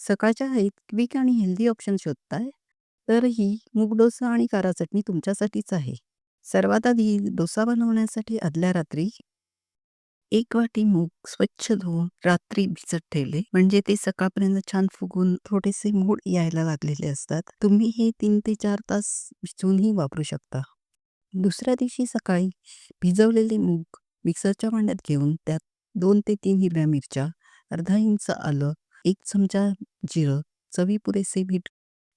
सकाळच्या घाईत क्विक आणि हेल्दी ऑप्शन शोधताय? तर ही मूग डोसा आणि कारा चटणी तुमच्यासाठीच आहे. सर्वात आधी डोसा बनवण्यासाठी आदल्या रात्री एक वाटी मूग स्वच्छ धुवून रात्री भिजत ठेवले. म्हणजे ते सकाळपर्यंत छान फुगून थोडेसे मोड यायला लागलेले असतात. तुम्ही हे तीन ते चार तास भिजवूनही वापरू शकता. दुसऱ्या दिवशी सकाळी भिजवलेले मूग मिक्सरच्या भांड्यात घेऊन त्यात दोन ते तीन हिरव्या मिरच्या, अर्धा इंच आलं, एक चमचा जिरं, चवी पुरेसे मीठ,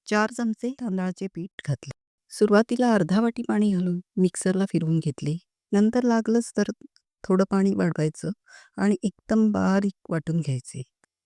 चार चमचे तांदळाचे पीठ घातले. सुरुवातीला अर्धा वाटी पाणी घालून मिक्सरला फिरवून घेतले. नंतर लागलंच तर थोडं पाणी वाढवायचं आणि एकदम बारीक वाटून घ्यायचे.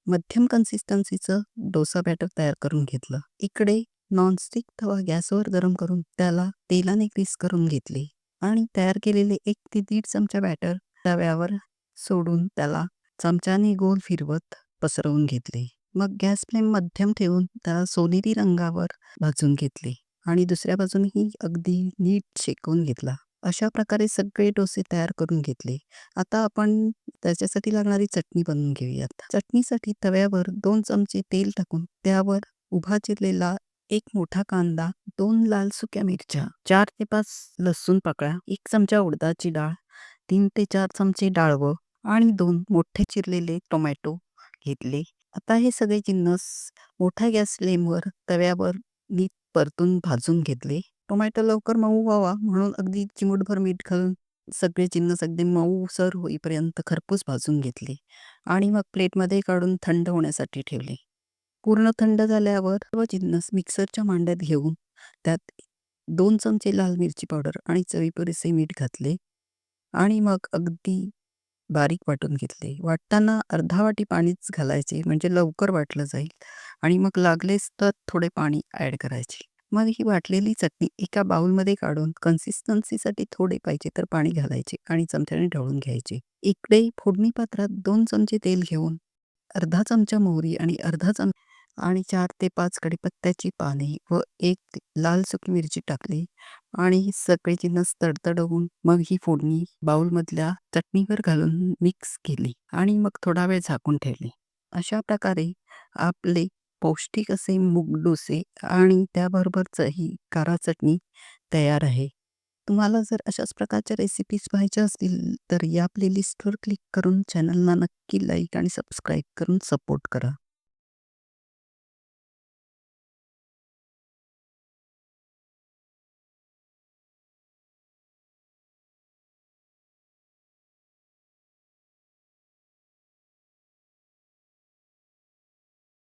मध्यम कन्सिस्टन्सीचं डोसा बॅटर तयार करून घेतलं. इकडे नॉनस्टिक तवा गॅसवर गरम करून त्याला तेलाने ग्रीस करून घेतले आणि तयार केलेले एक ते दीड चमचा बॅटर तव्यावर सोडून त्याला चमच्याने गोल फिरवत पसरवून घेतले. मग गॅस फ्लेम मध्यम ठेवून त्याला सोनेरी रंगावर भाजून घेतले आणि दुसऱ्या बाजूनही अगदी नीट शेकवून घेतला. अशा प्रकारे सगळे डोसे तयार करून घेतले. आता आपण त्याच्यासाठी लागणारी चटणी बनवून घेऊयात. चटणीसाठी तव्यावर दोन चमचे तेल टाकून त्यावर उभा चिरलेला एक मोठा कांदा, दोन लाल सुक्या मिरच्या, चार ते पाच लसूण पाकळ्या, एक चमचा उडदाची डाळ, तीन ते चार चमचे डाळवं आणि दोन मोठे चिरलेले टोमॅटो घेतले. आता हे सगळे जिन्नस मोठ्या गॅस फ्लेमवर तव्यावर नीट परतून भाजून घेतले. टोमॅटो लवकर मऊ व्हावा म्हणून अगदी चिमूटभर मीठ घालून सगळे जिन्नस अगदी मऊसर होईपर्यंत खरपूस भाजून घेतले आणि मग प्लेटमध्ये काढून थंड होण्यासाठी ठेवले. पूर्ण थंड झाल्यावर सर्व जिन्नस मिक्सरच्या मांड्यात घेऊन त्यात दोन चमचे लाल मिरची पावडर आणि चवीपुरेसे मीठ घातले आणि मग अगदी बारीक वाटून घेतले. वाटताना अर्धा वाटी पाणीच घालायचे म्हणजे लवकर वाटलं जाईल आणि मग लागलेच तर थोडे पाणी ॲड करायचे. मग ही वाटलेली चटणी एका बाउलमध्ये काढून कन्सिस्टन्सीसाठी थोडे पाहिजे तर पाणी घालायचे आणि चमच्याने ढवळून घ्यायचे. इकडे फोडणी पात्रात 2 चमचे तेल घेऊन अर्धा चमचा मोहरी आणि अर्धा चम आणि चार ते पाच कडीपत्त्याची पाने व एक लाल सुकी मिरची टाकली आणि सगळे जिन्नस तडतडवून मग ही फोडणी बाउलमधल्या चटणीवर घालून मिक्स केली आणि मग थोडा वेळ झाकून ठेवले. अशा प्रकारे आपले पौष्टिक असे मूग डोसे आणि त्याबरोबरच ही कारा चटणी तयार आहे. तुम्हाला जर अशाच प्रकारच्या रेसिपीज पाहायच्या असतील तर या प्लेलिस्टवर क्लिक करून चॅनलला नक्की लाईक आणि सबस्क्राईब करून सपोर्ट करा.